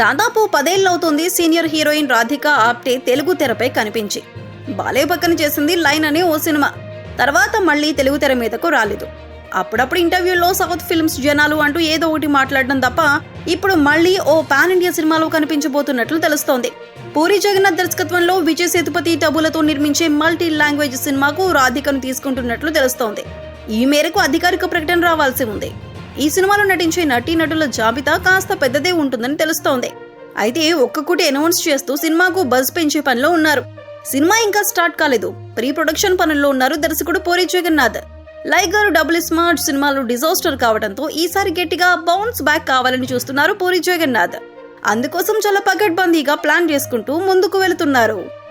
దాదాపు పదేళ్ళవుతుంది senior heroine Radhika Apte Telugu తెరపై కనిపించి. బాలే పక్కన చేసింది లైన్ అనే ఓ సినిమా. తర్వాత మళ్ళీ తెలుగు తెర మీదకు రాలేదు. అప్పుడప్పుడు ఇంటర్వ్యూలో సౌత్ ఫిల్మ్స్ జనాలు అంటూ ఏదో ఒకటి మాట్లాడడం తప్ప ఇప్పుడు మళ్ళీ ఓ పాన్ ఇండియా సినిమాలో కనిపించబోతున్నట్లు తెలుస్తోంది. పూరి జగన్నాథ్ దర్శకత్వంలో విజయ్ సేతుపతి టబులతో నిర్మించే మల్టీ లాంగ్వేజ్ సినిమాకు రాధికను తీసుకుంటున్నట్లు తెలుస్తోంది. ఈ మేరకు అధికారిక ప్రకటన రావాల్సి ఉంది. ఈ సినిమాలో నటించే నటీనటుల జాబితా కాస్త పెద్దదే ఉంటుందని తెలుస్తోంది. అయితే ఒక్కొక్కటి అనౌన్స్ చేస్తూ సినిమాకు బజ్ పెంచే పనిలో ఉన్నారు. సినిమా ఇంకా స్టార్ట్ కాలేదు. ప్రీ ప్రొడక్షన్ పనుల్లో ఉన్నారు దర్శకుడు పూరి జగన్నాథ్. లైగర్ డబుల్ స్మార్ట్ సినిమాలు డిజాస్టర్ కావడంతో ఈసారి గట్టిగా బౌన్స్ బ్యాక్ కావాలని చూస్తున్నారు పూరి జగన్నాథ్. అందుకోసం చాలా పకడ్బందీగా ప్లాన్ చేసుకుంటూ ముందుకు వెళుతున్నారు.